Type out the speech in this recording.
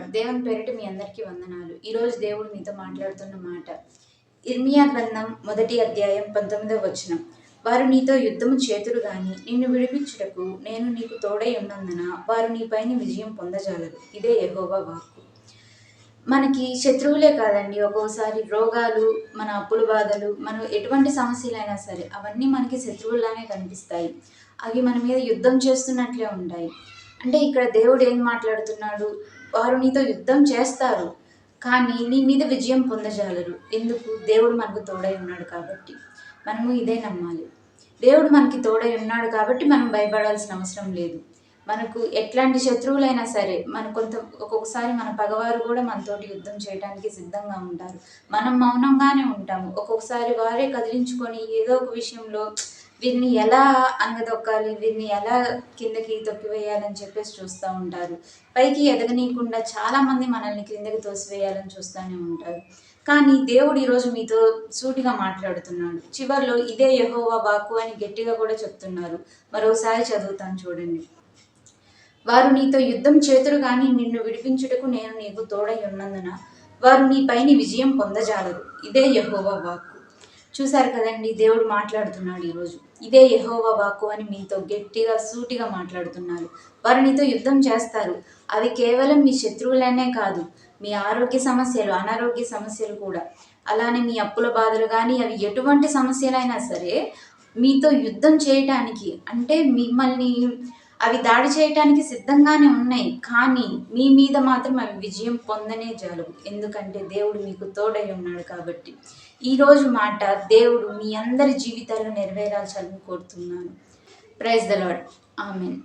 దేవుని పేరిట మీ అందరికీ వందనాలు. ఈరోజు దేవుడు మీతో మాట్లాడుతున్న మాట ఇర్మియా గ్రంథం మొదటి అధ్యాయం పంతొమ్మిదవ వచనం. వారు నీతో యుద్ధము చేతులు గాని నిన్ను విడిపించుటకు నేను నీకు తోడై ఉన్నందున వారు నీపైన విజయం పొందజాలరు. ఇదే ఎహోవా వాక్కు. మనకి శత్రువులే కాదండి. ఒక్కోసారి రోగాలు మన అప్పుల బాధలు మనం ఎటువంటి సమస్యలైనా సరే అవన్నీ మనకి శత్రువులానే కనిపిస్తాయి. అవి మన మీద యుద్ధం చేస్తున్నట్లే ఉంటాయి. అంటే ఇక్కడ దేవుడు ఏం మాట్లాడుతున్నాడు? వారు నీతో యుద్ధం చేస్తారు. కానీ నీ మీద విజయం పొందజాలరు. ఎందుకు? దేవుడు మనకు తోడై ఉన్నాడు కాబట్టి మనము ఇదే నమ్మాలి. దేవుడు మనకి తోడై ఉన్నాడు కాబట్టి మనం భయపడాల్సిన అవసరం లేదు. మనకు ఎట్లాంటి శత్రువులైనా సరే మన కొంత ఒక్కొక్కసారి మన పగవారు కూడా మనతోటి యుద్ధం చేయడానికి సిద్ధంగా ఉంటారు. మనం మౌనంగానే ఉంటాము. ఒక్కొక్కసారి వారే కదిలించుకొని ఏదో ఒక విషయంలో వీరిని ఎలా అంగదొక్కాలి వీరిని ఎలా కిందకి తొక్కివేయాలని చెప్పేసి చూస్తూ ఉంటారు. పైకి ఎదగనీయకుండా చాలామంది మనల్ని కిందకి తోసివేయాలని చూస్తూనే ఉంటారు. కానీ దేవుడు ఈరోజు మీతో సూటిగా మాట్లాడుతున్నాడు. చివర్లో ఇదే యహోవా వాక్కు అని గట్టిగా కూడా చెప్తున్నారు. మరోసారి చదువుతాను చూడండి. వారు నీతో యుద్ధం చేతురు కానీ నిన్ను విడిపించుటకు నేను నీకు తోడై ఉన్నందున వారు నీపైని విజయం పొందజాలరు. ఇదే యహోవా వాక్కు. చూశారు కదండి దేవుడు మాట్లాడుతున్నాడు ఈరోజు. ఇదే యహోవా వాక్కు అని మీతో గట్టిగా సూటిగా మాట్లాడుతున్నారు. వారు నీతో యుద్ధం చేస్తారు. అవి కేవలం మీ శత్రువులనే కాదు మీ ఆరోగ్య సమస్యలు అనారోగ్య సమస్యలు కూడా. అలానే మీ అప్పుల బాధలు కానీ అవి ఎటువంటి సమస్యలైనా సరే మీతో యుద్ధం చేయటానికి అంటే మిమ్మల్ని అవి దాడి చేయటానికి సిద్ధంగానే ఉన్నాయి కానీ మీ మీద మాత్రం అవి విజయం పొందనే జాలు. ఎందుకంటే దేవుడు మీకు తోడై ఉన్నాడు కాబట్టి. ఈరోజు మాట దేవుడు మీ అందరి జీవితాలు నెరవేరాల్చాలని కోరుతున్నాను. Praise the lord amen